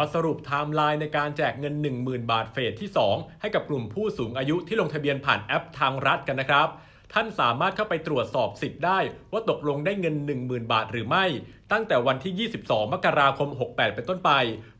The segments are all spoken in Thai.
มาสรุปไทม์ไลน์ในการแจกเงิน 10,000 บาทเฟสที่ 2 ให้กับกลุ่มผู้สูงอายุที่ลงทะเบียนผ่านแอปทางรัฐกันนะครับ ท่านสามารถเข้าไปตรวจสอบสิทธิ์ได้ ว่าตกลงได้เงิน 10,000 บาทหรือไม่ ตั้งแต่วันที่ 22 มกราคม 68 เป็นต้นไป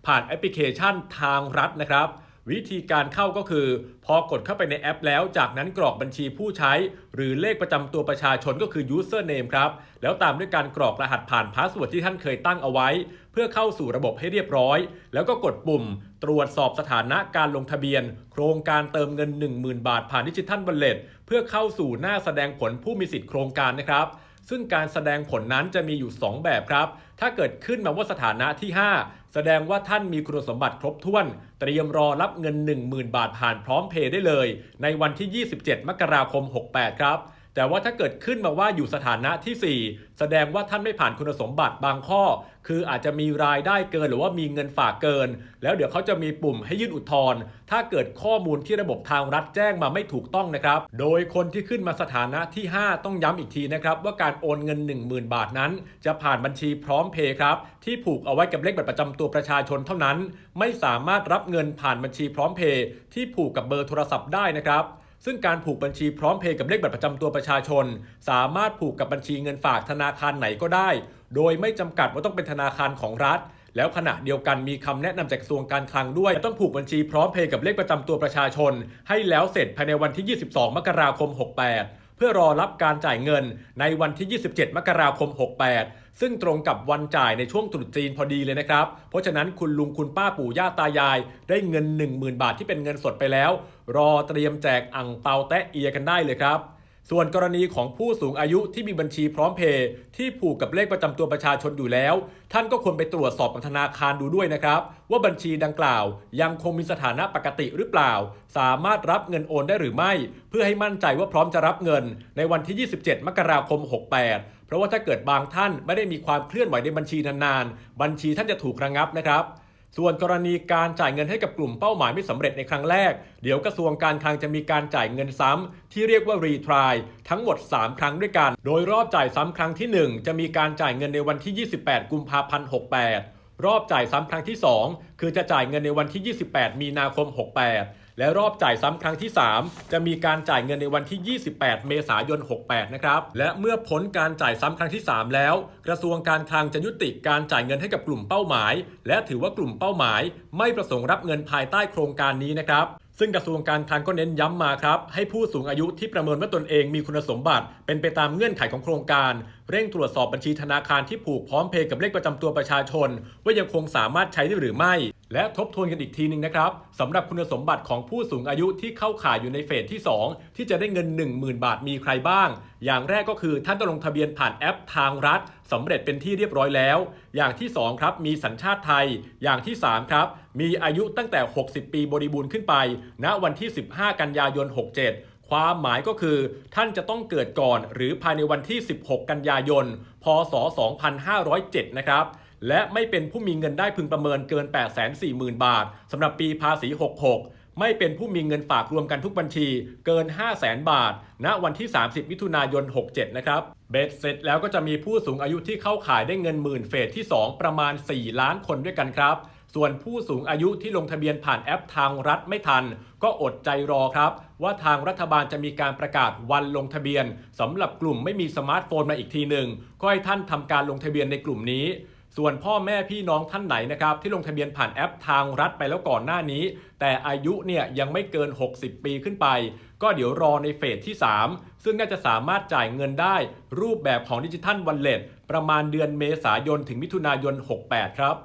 ผ่านแอปพลิเคชันทางรัฐนะครับ วิธีการเข้าก็คือ พอกดเข้าไปในแอปแล้วจากนั้นกรอกบัญชีผู้ใช้ หรือเลขประจำตัวประชาชนก็คือ username ครับ แล้วตามด้วยการกรอกรหัสผ่านพาสเวิร์ดที่ท่านเคยตั้งเอาไว้ เพื่อเข้าสู่ระบบให้เรียบร้อย แล้วก็กดปุ่ม ตรวจสอบสถานะการลงทะเบียน โครงการเติมเงิน 10,000 บาทผ่านดิจิทัลบัลเลตเพื่อเข้าสู่หน้าแสดงผลผู้มีสิทธิ์โครงการนะครับซึ่งการแสดงผลนั้นจะมีอยู่ 2 แบบครับ ถ้าเกิดขึ้นมาว่าสถานะที่ 5 แสดงว่าท่านมีคุณสมบัติครบถ้วน เตรียมรอรับเงิน 10,000 บาทผ่านพร้อมเพย์ได้เลย ในวันที่ 27 มกราคม 68 ครับ แต่ว่าถ้าเกิดขึ้นมาว่าอยู่สถานะที่ 4 แสดงว่าท่านไม่ผ่านคุณสมบัติบางข้อ คืออาจจะมีรายได้เกินหรือว่ามีเงินฝากเกิน แล้วเดี๋ยวเขาจะมีปุ่มให้ยื่นอุทธรณ์ถ้าเกิดข้อมูลที่ระบบทางรัฐแจ้งมาไม่ถูกต้องนะครับ โดยคนที่ขึ้นมาสถานะที่ 5 ต้องย้ำอีกทีนะครับว่าการโอนเงิน 10,000 บาทนั้น จะผ่านบัญชีพร้อมเพย์ครับที่ผูกเอาไว้กับเลขบัตรประจำตัวประชาชนเท่านั้น ไม่สามารถรับเงินผ่านบัญชีพร้อมเพย์ที่ผูกกับเบอร์โทรศัพท์ได้นะครับ ซึ่งการผูกบัญชีพร้อมเพย์กับเลขบัตรประจำตัวประชาชน สามารถผูกกับบัญชีเงินฝากธนาคารไหนก็ได้ โดยไม่จำกัดว่าต้องเป็นธนาคารของรัฐ แล้วขณะเดียวกันมีคำแนะนำจากกระทรวงการคลังด้วย ต้องผูกบัญชีพร้อมเพย์กับเลขประจำตัวประชาชน ให้แล้วเสร็จภายในวันที่ 22 มกราคม 68 พื่อรอรับการจ่ายเงินในวันที่ 27 มกราคม 68 ซึ่งตรงกับวันจ่ายในช่วงตรุษจีนพอดีเลยนะครับ เพราะฉะนั้นคุณลุงคุณป้าปู่ย่าตายาย ได้เงิน 10,000 บาทที่เป็นเงินสดไปแล้ว รอเตรียมแจกอ่งเปาแตะเอียกันได้เลยครับ ส่วนกรณีของผู้สูงอายุที่มีบัญชีพร้อมเพย์ที่ผูกกับเลขประจำตัวประชาชนอยู่แล้ว ท่านก็ควรไปตรวจสอบกับธนาคารดูด้วยนะครับ ว่าบัญชีดังกล่าว ยังคงมีสถานะปกติหรือเปล่า สามารถรับเงินโอนได้หรือไม่ เพื่อให้มั่นใจว่าพร้อมจะรับเงิน ในวันที่ 27 มกราคม 68 เพราะว่าถ้าเกิดบางท่านไม่ได้มีความเคลื่อนไหวในบัญชีนานๆบัญชีท่านจะถูกระงับนะครับ ส่วนกรณีการจ่ายเงินให้กับกลุ่มเป้าหมายไม่สำเร็จในครั้งแรก เดี๋ยวกระทรวงการคลังจะมีการจ่ายเงินซ้ำที่เรียกว่ารีทรายทั้งหมด 3 ครั้งด้วยกัน โดยรอบจ่ายซ้ำครั้งที่ 1 จะมีการจ่ายเงินในวันที่ 28 กุมภาพันธ์ 68 รอบจ่ายซ้ำครั้งที่ 2 คือจะจ่ายเงินในวันที่ 28 มีนาคม 68 และรอบจ่ายซ้ำครั้งที่ 3 จะมีการจ่ายเงินในวันที่ 28 เมษายน 68 นะครับ และเมื่อพ้นการจ่ายซ้ำครั้งที่ 3 แล้ว กระทรวงการคลังจะยุติการจ่ายเงินให้กับกลุ่มเป้าหมาย และถือว่ากลุ่มเป้าหมาย ไม่ประสงค์รับเงินภายใต้โครงการนี้นะครับซึ่งกระทรวงการคลังก็เน้นย้ำมาครับ ให้ผู้สูงอายุที่ประเมินว่าตนเองมีคุณสมบัติ เป็นไปตามเงื่อนไขของโครงการ เร่งตรวจสอบบัญชีธนาคารที่ผูกพร้อมเพย์กับเลขประจำตัวประชาชน ว่ายังคงสามารถใช้ได้หรือไม่ และทบทวนกันอีกทีหนึ่งนะครับสำหรับคุณสมบัติของผู้สูงอายุที่เข้าข่ายอยู่ในเฟสที่ 2 ที่จะได้เงิน 10,000 บาทมีใครบ้าง อย่างแรกก็คือท่านต้องลงทะเบียนผ่านแอปทางรัฐสำเร็จเป็นที่เรียบร้อยแล้ว อย่างที่ 2 ครับ มีสัญชาติไทย อย่างที่ 3 ครับ มีอายุตั้งแต่ 60 ปีบริบูรณ์ขึ้นไปณวันที่ 15 กันยายน 67ความหมายก็คือท่านจะต้องเกิดก่อนหรือภายในวันที่ 16 กันยายน พศ 2507 นะครับ และไม่เป็นผู้มีเงินได้พึงประเมินเกิน 840,000 บาทสำหรับปีภาษี 66ไม่เป็นผู้มีเงินฝากรวมกันทุกบัญชีเกิน 500,000บาท ณ วันที่ 30 มิถุนายน 67 นะครับ เบ็ดเสร็จแล้วก็จะมีผู้สูงอายุที่เข้าขายได้เงินหมื่นเฟสที่ 2 ประมาณ 4 ล้านคนด้วยกันครับ ส่วนผู้สูงอายุที่ลงทะเบียนผ่านแอปทางรัฐไม่ทัน ก็อดใจรอครับ ว่าทางรัฐบาลจะมีการประกาศวันลงทะเบียนสำหรับกลุ่มไม่มีสมาร์ทโฟนมาอีกทีหนึ่งก็ให้ท่านทำการลงทะเบียนในกลุ่มนี้ ส่วนพ่อแม่พี่น้องท่านไหนนะครับที่ลงทะเบียนผ่านแอปทางรัฐไปแล้วก่อนหน้านี้ แต่อายุเนี่ยยังไม่เกิน 60 ปีขึ้นไป ก็เดี๋ยวรอในเฟสที่ 3 ซึ่งน่าจะสามารถจ่ายเงินได้ รูปแบบของดิจิทัลวันเล็ตประมาณเดือนเมษายนถึงมิถุนายน 68 ครับ